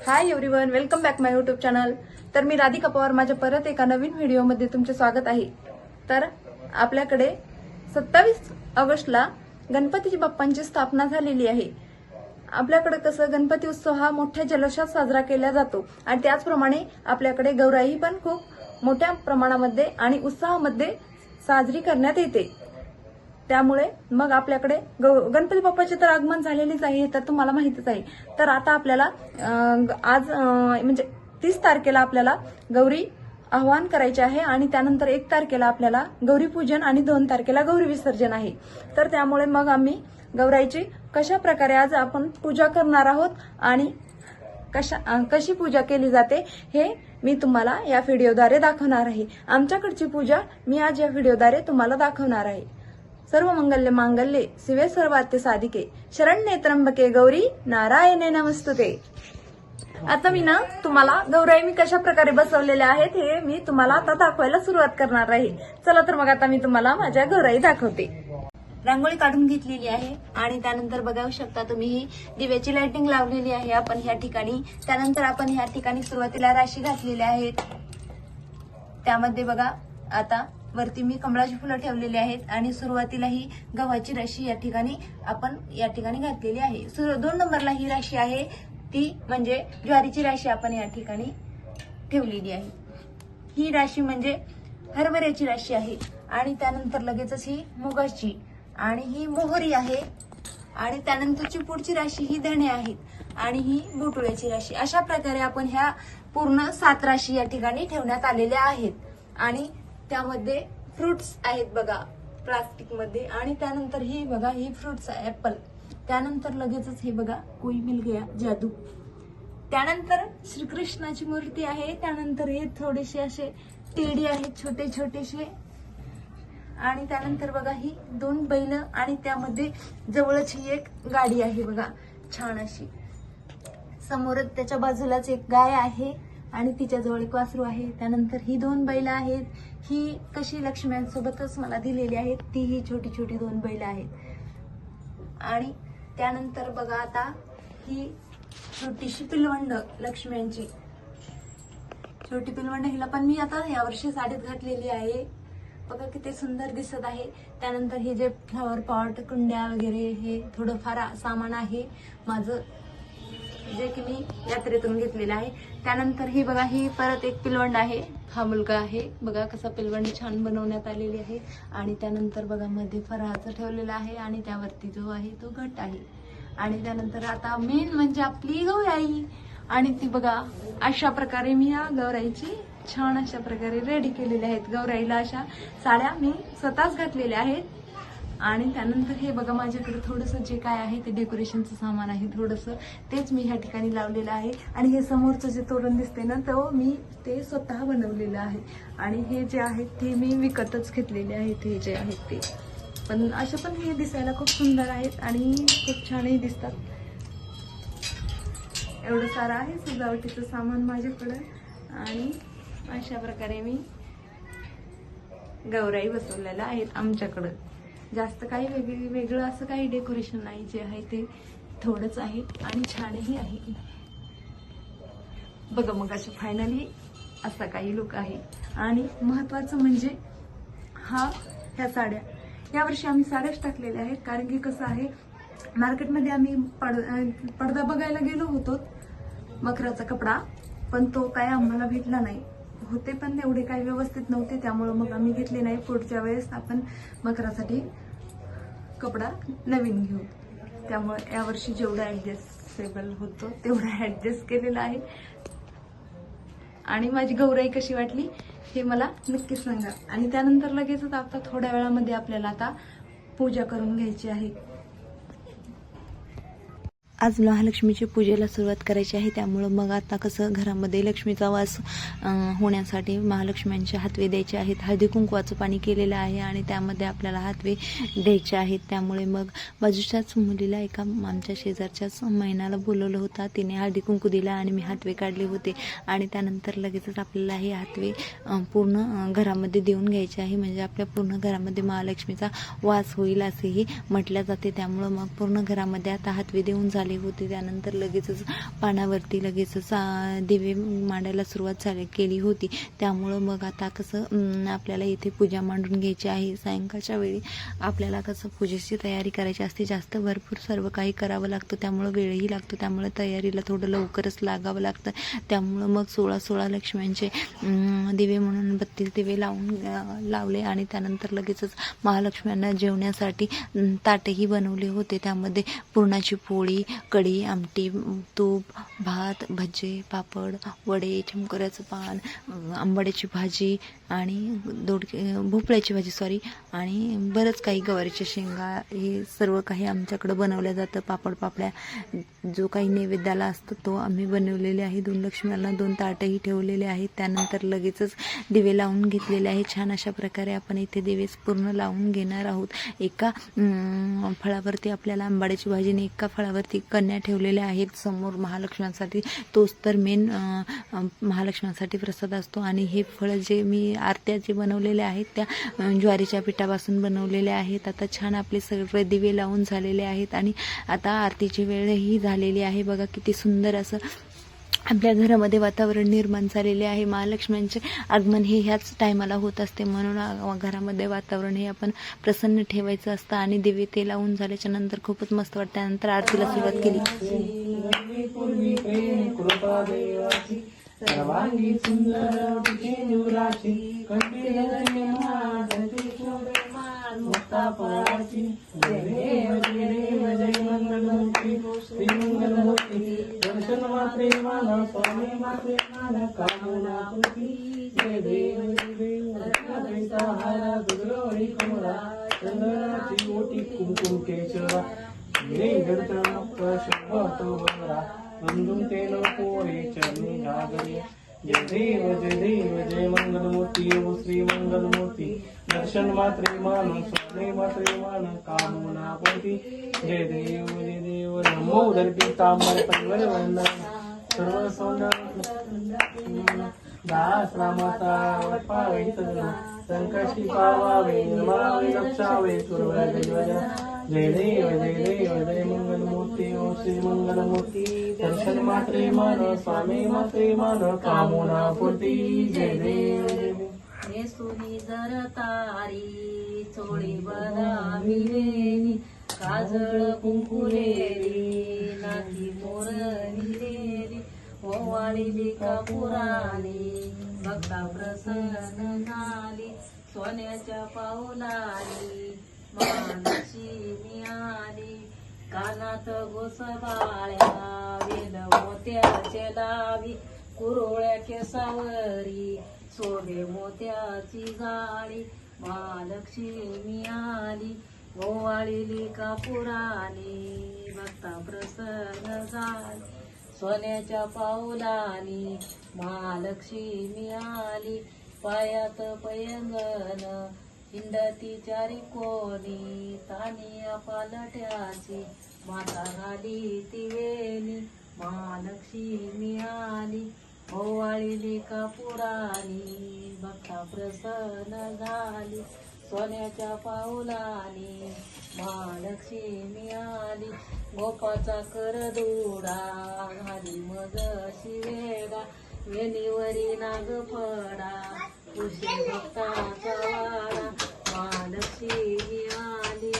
Hi everyone welcome back my YouTube channel तर मी राधिका पवार. माझ्या परत एका नवीन व्हिडिओमध्ये तुमचे स्वागत आहे. तर आपल्याकडे सत्तावीस ऑगस्टला गणपतीची बाप्पांची स्थापना झालेली आहे. आपल्याकडे कसं गणपती उत्सव हा मोठ्या जल्लोषात साजरा केला जातो आणि त्याचप्रमाणे आपल्याकडे गौराई पण खूप मोठ्या प्रमाणामध्ये आणि उत्साहामध्ये साजरी करण्यात येते. त्यामुळे मग आपल्याकडे गौ- गणपती बाप्पाचे तर आगमन झालेलेच आहे तर तुम्हाला माहितच आहे. तर आता आपल्याला ग- आज म्हणजे तीस तारखेला आपल्याला गौरी आवाहन करायचे आहे आणि त्यानंतर एक तारखेला आपल्याला गौरी पूजन आणि दोन तारखेला गौरी विसर्जन आहे. तर त्यामुळे मग आम्ही गौराईची कशा प्रकारे आज आपण पूजा करणार आहोत आणि कशा कशी पूजा केली जाते हे मी तुम्हाला या व्हिडिओद्वारे दाखवणार आहे. आमच्याकडची पूजा मी आज या व्हिडिओद्वारे तुम्हाला दाखवणार आहे. सर्व मंगल्य मांगल्ये शिवे सर्वात्य साधिके. शरण्ये त्र्यंबके गौरी नारायणे नमस्तुते. आता मी ना तुम्हाला गौराई मी कशा प्रकारे बसवलेल्या आहेत हे मी तुम्हाला आता दाखवायला सुरुवात करणार आहे. चला तर मग आता मी तुम्हाला माझ्या गौराई दाखवते. रांगोळी काढून घेतलेली आहे आणि त्यानंतर बघाऊ शकता तुम्ही ही दिव्याची लाइटिंग लावलेली आहे. आपण ह्या ठिकाणी त्यानंतर आपण ह्या ठिकाणी सुरुवातीला राशी घातलेल्या आहेत. त्यामध्ये बघा आता वरती मी कमळाची फुलं ठेवलेली आहेत आणि सुरुवातीला ही गव्हाची राशी या ठिकाणी आपण या ठिकाणी घातलेली आहे. दोन नंबरला ही राशी आहे. ती म्हणजे ज्वारीची राशी आपण या ठिकाणी ठेवलेली आहे. ही राशी म्हणजे हरभऱ्याची राशी आहे. आणि त्यानंतर लगेचच ही मुगाची आणि ही मोहरी आहे. आणि त्यानंतरची पुढची राशी ही धणे आहेत आणि ही बुटुळ्याची राशी. अशा प्रकारे आपण ह्या पूर्ण सात राशी या ठिकाणी ठेवण्यात आलेल्या आहेत. आणि त्यामध्ये फ्रुट्स आहेत बघा प्लास्टिकमध्ये. आणि त्यानंतर ही बघा ही फ्रुट्स आहे ऍपल त्यानंतर लगेचच हे बघा कोई मिल गया जादू. त्यानंतर श्रीकृष्णाची मूर्ती आहे. त्यानंतर हे थोडेसे असे टेडी आहेत छोटे छोटेसे. आणि त्यानंतर बघा ही दोन बैल आणि त्यामध्ये जवळच ही एक गाडी आहे बघा छान अशी. समोरच त्याच्या बाजूलाच एक गाय आहे आणि तिच्याजवळ एक वासरू आहे. त्यानंतर ही दोन बैल आहेत. ही कशी लक्ष्म्यांसोबतच मला दिलेली आहेत ती ही छोटी छोटी दोन बैल आहेत. आणि त्यानंतर बघा आता ही छोटीशी पिलवंड लक्ष्म्यांची. छोटी पिलवंड हिला पण मी आता यावर्षी साडीत घातलेली आहे. बघा किती सुंदर दिसत आहे. त्यानंतर हे जे फ्लॉवर पॉट कुंड्या वगैरे हे थोडंफार सामान आहे. माझं जे की मी यात्रेतून घेतलेलं आहे. त्यानंतर ही बघा ही परत एक पिलवण आहे. हा मुलगा आहे. बघा कसा पिलवण छान बनवण्यात आलेली आहे. आणि त्यानंतर बघा मध्ये फराळाचं ठेवलेलं आहे आणि त्यावरती जो आहे तो घट आहे. आणि त्यानंतर आता मेन म्हणजे आपली गौराई आणि ती बघा अशा प्रकारे मी या गौराईची छान अशा प्रकारे रेडी केलेल्या आहेत. गौराईला अशा साड्या मी स्वतःच घातलेल्या आहेत. आणि त्यानंतर हे बघा माझ्याकडे थोडंसं जे काय आहे ते डेकोरेशनचं सामान आहे थोडंसं. तेच मी ह्या ठिकाणी लावलेलं आहे. आणि हे समोरचं जे तोरण दिसते ना तो मी ते स्वतः बनवलेलं आहे. आणि हे जे आहेत ते मी विकतच घेतलेले आहेत हे जे आहेत ते. पण असे पण हे दिसायला खूप सुंदर आहेत आणि खूप छानही दिसतात. एवढं सारं आहे सजावटीचं सामान माझ्याकडं. आणि अशा प्रकारे मी गौराई बसवलेल्या आहेत आमच्याकडं. जास्त काही वेगळी वेगळं असं काही डेकोरेशन नाही जे आहे ते थोडंच आहे आणि छानही आहे. बघा मग असे फायनली असा काही लुक आहे. आणि महत्वाचं म्हणजे हा ह्या साड्या. यावर्षी आम्ही साड्याच टाकलेल्या आहेत कारण की कसं आहे मार्केटमध्ये आम्ही पड पडदा बघायला गेलो होतो मखराचा कपडा पण तो काय आम्हाला भेटला नाही. होते पण तेवढे काही व्यवस्थित नव्हते त्यामुळं मग आम्ही घेतले नाही. पुढच्या वेळेस आपण मकरासाठी कपडा नवीन घेऊ. त्यामुळे यावर्षी जेवढं ऍडजस्टेबल होतं तेवढं ऍडजस्ट केलेलं आहे. आणि माझी गौराई कशी वाटली हे मला नक्की सांगा. आणि त्यानंतर लगेचच आता थोड्या वेळामध्ये आपल्याला आता पूजा करून घ्यायची आहे. आज महालक्ष्मीची पूजेला सुरुवात करायची आहे. त्यामुळं मग आता कसं घरामध्ये लक्ष्मीचा वास होण्यासाठी महालक्ष्म्यांचे हातवे द्यायचे आहेत. हळदी कुंकवाचं पाणी केलेलं आहे आणि त्यामध्ये आपल्याला हातवे द्यायचे आहेत. त्यामुळे मग बाजूच्याच मुलीला एका आमच्या शेजारच्याच महिन्याला बोलवलं होतं. तिने हळदी कुंकू दिला आणि मी हातवे काढले होते. आणि त्यानंतर लगेचच आपल्याला हे हातवे पूर्ण घरामध्ये देऊन घ्यायचे आहे. म्हणजे आपल्या पूर्ण घरामध्ये महालक्ष्मीचा वास होईल असेही म्हटलं जाते. त्यामुळं मग पूर्ण घरामध्ये आता हातवे देऊन झाले झाले होते. त्यानंतर लगेचच पानावरती लगेचच दिवे मांडायला सुरुवात झाली केली होती. त्यामुळं मग आता कसं आपल्याला इथे पूजा मांडून घ्यायची आहे. सायंकाळच्या वेळी आपल्याला कसं पूजेची तयारी करायची असते. जास्त भरपूर सर्व काही करावं लागतं. त्यामुळं वेळही लागतो. त्यामुळं तयारीला थोडं लवकरच लागावं लागतं. त्यामुळं मग सोळा सोळा लक्ष्म्यांचे दिवे म्हणून बत्तीस दिवे लावून लावले आणि त्यानंतर लगेचच महालक्ष्म्यांना जेवण्यासाठी ताटेही बनवले होते. त्यामध्ये पुरणाची पोळी कढी आमटी तूप भात भजे पापड वडे चमकऱ्याचं पान आंबाड्याची भाजी आणि दोडके भोपळ्याची भाजी सॉरी आणि बरंच काही गवारीच्या शेंगा हे सर्व काही आमच्याकडं बनवलं जातं. पापड पापड्या जो काही नैवेद्याला असतो तो आम्ही बनवलेले आहे. दोन लक्ष्म्यांना दोन ताटही ठेवलेले आहेत. त्यानंतर लगेचच दिवे लावून घेतलेले आहे. छान अशा प्रकारे आपण इथे दिवे पूर्ण लावून घेणार आहोत. एका फळावरती आपल्याला आंबाड्याची भाजी आणि एका फळावरती कन्या ठेवलेल्या आहेत. समोर महालक्ष्म्यांसाठी तोच तर मेन महालक्ष्म्यांसाठी प्रसाद असतो. आणि हे फळं जे मी आरत्या जे बनवलेले आहेत त्या ज्वारीच्या पिठापासून बनवलेले आहेत. आता छान आपले सगळे दिवे लावून झालेले आहेत. आणि आता आरतीची वेळही झालेली आहे. बघा किती सुंदर असं आपल्या घरामध्ये वातावरण निर्माण झालेले आहे. महालक्ष्म्यांचे आगमन हे ह्याच टायमाला होत असते. म्हणून घरामध्ये वातावरण हे आपण प्रसन्न ठेवायचं असतं आणि दिवे ते लावून झाल्याच्यानंतर खूपच मस्त वाटतं. त्यानंतर आरतीला सुरुवात केली. पूर्वी प्रेम जय देव जय देव जय मंगलमूर्ती श्री मंगलमूर्ती दर्शन मात्रे मान स्वामी मात्रे मान कामना जय देव देव हारा कमला ओटी केशरा चरणी जय देव जय देव जय मंगलमूर्ती ओ श्री मंगलमूर्ती दर्शन मात्रे प्रेम मात्रे कामना पोती जय देव जय देव नमो धरती तांबर परिवर वंदन सर्व सौंदर्य दास रामाचा पावे सजना संकष्टी पावावे निर्मावे रक्षावे सुरव दैवजा जय देव जय देव जय मंगलमूर्ती ओ श्री मंगलमूर्ती दर्शन मात्रे मान स्वामी मात्रे मान कामना पूर्ती जय देव जय देव। नेसुनी जर तारी चोळी बदामी वेणी काजळ कुंकुलेली नाती मोर हिरेली ओवाळीली कापुराली भक्ता प्रसन्न झाली सोन्याच्या पाऊलाली मानशी मिळाली कानात घोसबाळ्या वेल मोत्याचे लावी कुरोळ्या केसावरी सोडे मोत्याची जाळी महालक्ष्मी आली. ओवाळीली कापुरानी भक्ता प्रसन्न झाली. सोन्याच्या पाऊलानी महालक्ष्मी आली. पायात पयंगन हिंडती चारी कोणी. तानिया पालट्याची माता घाली ती वेली. महालक्ष्मी आली. ओवाळीली कापुरानी भक्ता प्रसन्न झाली. सोन्याच्या पाऊलानी महालक्ष्मी आली गोपाचा कर दुडा घाली मग शिवेगा वेणीवरी नाग फडा उशी भक्ताचा वाडा. महालक्ष्मी आली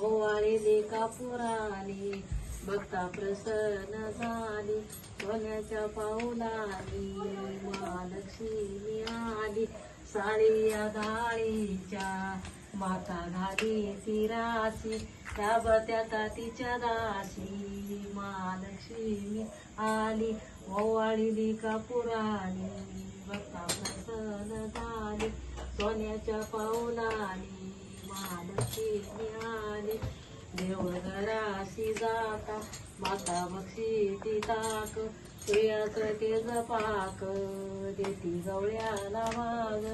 ओवाळीली कापुराणी भक्ता प्रसन्न झाली. सोन्याच्या पाऊलानी महालक्ष्मी आली. साळीया धाळीच्या माता घाली ती राशी त्या बत्याता तिच्या दाशी महालक्ष्मी आली. ओवाळी कापुराणी भक्ता प्रसन्न झाली. सोन्याच्या पाऊलानी महालक्ष्मी आली. देवघराशी जाता माता बक्षी ती ताक तुळ्याच तेज पाक देती गवळ्याला माग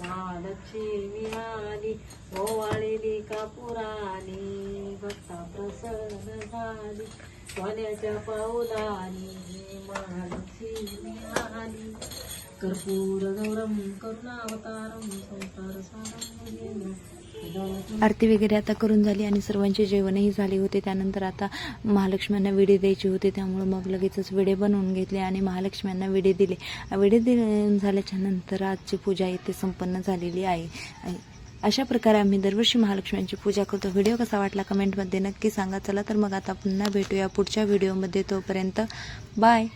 महालक्ष्मी आली ओवाळीली कापुरानी भक्ता प्रसन्न झाली सोन्याच्या पाऊलानी महालक्ष्मी आली. कर्पूर गौरम करुणावतारम संसार सारम आरती वगैरे आता करून झाली आणि सर्वांचे जेवणही झाले होते. त्यानंतर आता महालक्ष्म्यांना विडे द्यायचे होते. त्यामुळे मग लगेचच विडे बनवून घेतले आणि महालक्ष्म्यांना विडे दिले. विडे दिले झाल्याच्यानंतर आजची पूजा इथे संपन्न झालेली आहे. आहे. अशा प्रकारे आम्ही दरवर्षी महालक्ष्म्यांची पूजा करतो. व्हिडिओ कसा वाटला कमेंटमध्ये नक्की सांगा. चला तर मग आता पुन्हा भेटूया पुढच्या व्हिडिओमध्ये. तोपर्यंत बाय.